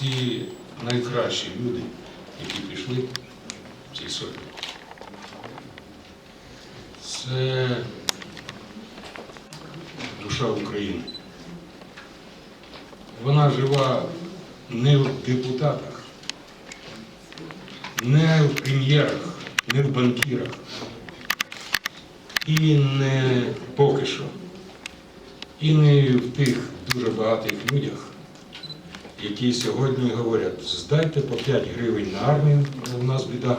ці найкращі люди, які пішли в цій сотні. Це душа України. Вона жива не в депутатах, не в прем'єрах, не в банкірах. І не поки що. І не в тих дуже багатих людях, які сьогодні говорять, здайте по 5 гривень на армію, в нас біда.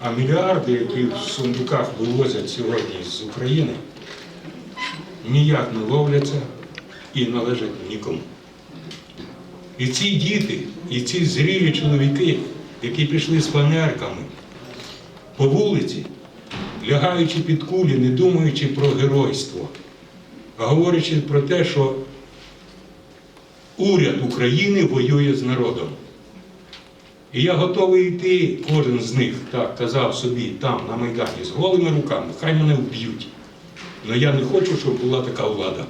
А мільярди, які в сундуках вивозять сьогодні з України, ніяк не ловляться і належать нікому. І ці діти, і ці зрілі чоловіки, які пішли з фанерками по вулиці, лягаючи під кулі, не думаючи про геройство, а говорячи про те, що уряд України воює з народом. І я готовий йти, кожен з них так казав собі там, на Майдані, з голими руками, хай мене вб'ють. Але я не хочу, щоб була така влада.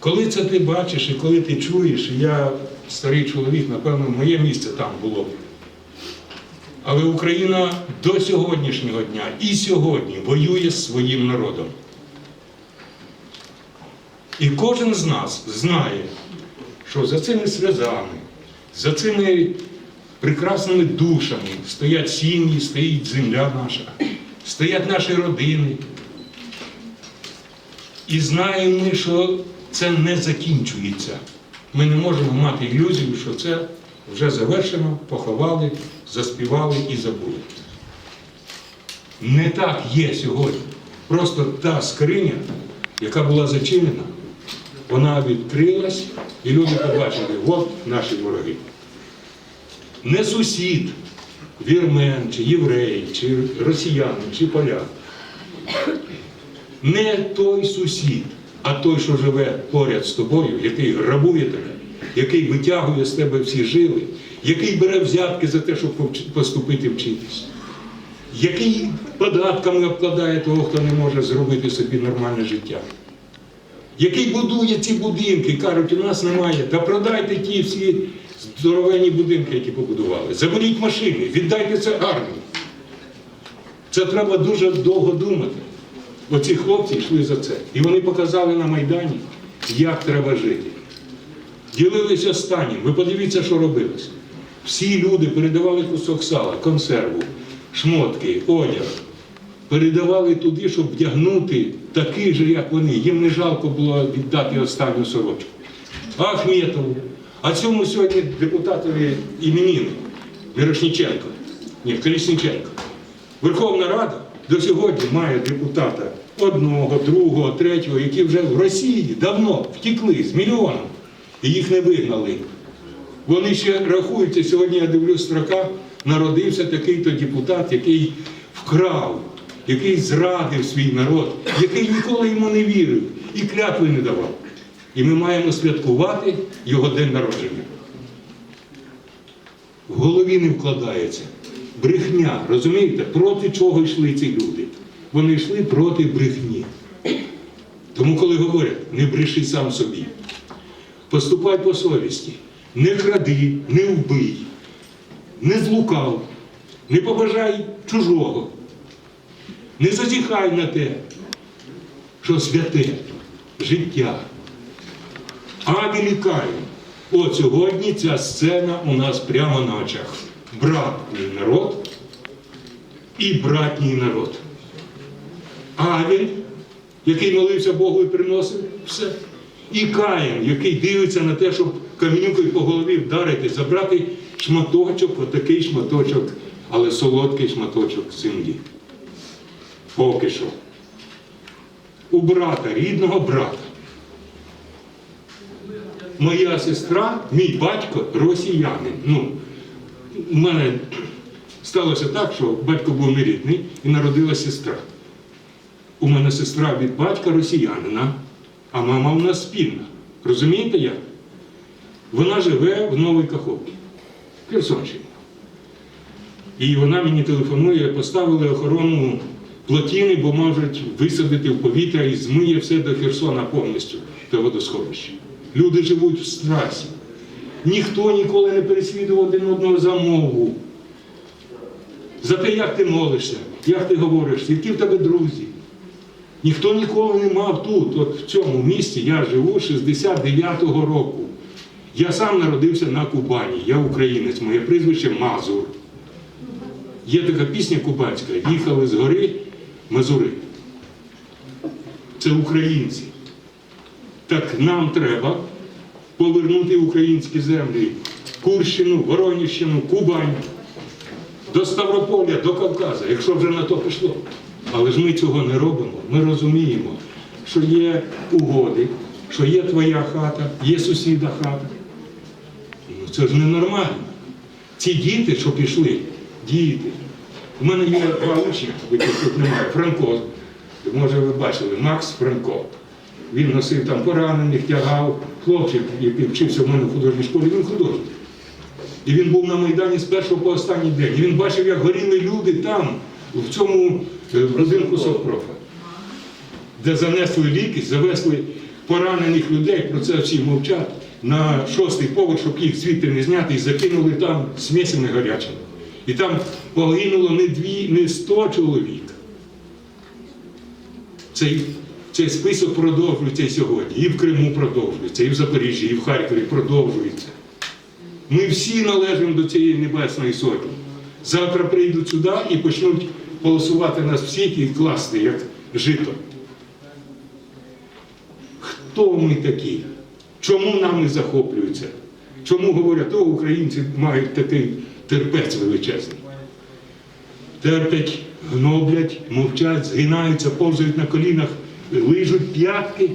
Коли це ти бачиш і коли ти чуєш, я старий чоловік, напевно, моє місце там було. Але Україна до сьогоднішнього дня і сьогодні воює з своїм народом. І кожен з нас знає, що за цими сльозами, за цими прекрасними душами стоять сім'ї, стоїть земля наша, стоять наші родини. І знаємо ми, що це не закінчується. Ми не можемо мати ілюзію, що це вже завершено, поховали, заспівали і забули. Не так є сьогодні. Просто та скриня, яка була зачинена, вона відкрилась, і люди побачили, от наші вороги. Не сусід, вірмен, чи єврей, чи росіянин, чи поляк. Не той сусід, а той, що живе поряд з тобою, який грабує тебе, який витягує з тебе всі жили, який бере взятки за те, щоб поступити вчитись, який податками обкладає того, хто не може зробити собі нормальне життя. Який будує ці будинки, кажуть, у нас немає. Та продайте ті всі здоровенні будинки, які побудували. Заберіть машини, віддайте це армії. Це треба дуже довго думати. Оці хлопці йшли за це. І вони показали на Майдані, як треба жити. Ділилися останнім. Ви подивіться, що робилось. Всі люди передавали кусок сала, консерву, шмотки, одяг. Передавали туди, щоб вдягнути такий же, як вони. Їм не жалко було віддати останню сорочку. Ахметову. А цьому сьогодні депутатові іменини Мирошниченко. Ні, Колісниченко. Верховна Рада до сьогодні має депутата одного, другого, третього, які вже в Росії давно втекли з мільйоном, і їх не вигнали. Вони ще рахуються, сьогодні я дивлюсь строка, народився такий-то депутат, який вкрав, який зрадив свій народ, який ніколи йому не вірив і клятви не давав. І ми маємо святкувати його день народження. В голові не вкладається. Брехня, розумієте, проти чого йшли ці люди? Вони йшли проти брехні. Тому, коли говорять, не бреши сам собі, поступай по совісті, не кради, не вбий, не злукав, не побажай чужого, не зазіхай на те, що святе життя. Авіль і Каїн. От сьогодні ця сцена у нас прямо на очах. Братній народ і братній народ. Авіль, який молився Богу і приносив все. І Каїн, який дивиться на те, щоб камінюкою по голові вдарити, забрати шматочок, отакий шматочок, але солодкий шматочок землі. Поки що. У брата, рідного брата. Моя сестра, мій батько росіянин. Ну, у мене сталося так, що батько був нерідний і народила сестра. У мене сестра від батька росіянина, а мама у нас спільна. Розумієте як? Вона живе в Новій Каховці, Херсонщині. І вона мені телефонує, поставили охорону плотіни, бо можуть висадити в повітря і змиє все до Херсона повністю, до водосховища. Люди живуть в страсі. Ніхто ніколи не переслідував один одного за мову. За те, як ти молишся, як ти говориш, які в тебе друзі. Ніхто ніколи не мав тут, от в цьому місті, я живу 69-го року. Я сам народився на Кубані, я українець, моє прізвище Мазур. Є така пісня кубанська Їхали з гори Мазури. Це українці. Так нам треба повернути українські землі Курщину, Вороніщину, Кубань, до Ставрополя, до Кавказа, якщо вже на то пішло. Але ж ми цього не робимо. Ми розуміємо, що є угоди, що є твоя хата, є сусіда хата. Ну це ж ненормально. Ці діти, що пішли, діти. У мене є два учні, яких тут немає. Франко, може ви бачили, Макс Франко. Він носив там поранених, тягав. Хлопчик, який вчився в мене в художній школі, він художник. І він був на Майдані з першого по останній день. І він бачив, як горіли люди там, в цьому е, будинку Совпрофа, де занесли ліки, завезли поранених людей, про це всі мовчать, на шостий поверх, щоб їх звідти не зняти, і закинули там смісями гарячими. І там погинуло не дві, не сто чоловік. Цей, цей список продовжується і сьогодні. І в Криму продовжується, і в Запоріжжі, і в Харкові продовжується. Ми всі належимо до цієї небесної сотні. Завтра прийдуть сюди і почнуть голосувати нас всіх і класти, як жито. Хто ми такі? Чому нам не захоплюються? Чому говорять, о, українці мають такий терпець величезний? Терпять, гноблять, мовчать, згинаються, повзають на колінах, лижуть п'ятки.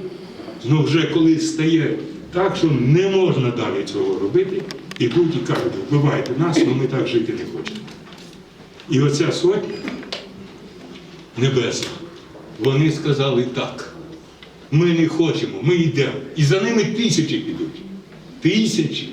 Ну вже коли стає так, що не можна далі цього робити, ідуть і кажуть, вбивайте нас, але ми так жити не хочемо. І оця сотня небесна, вони сказали так. Ми не хочемо, ми йдемо. І за ними тисячі підуть. Тисячі.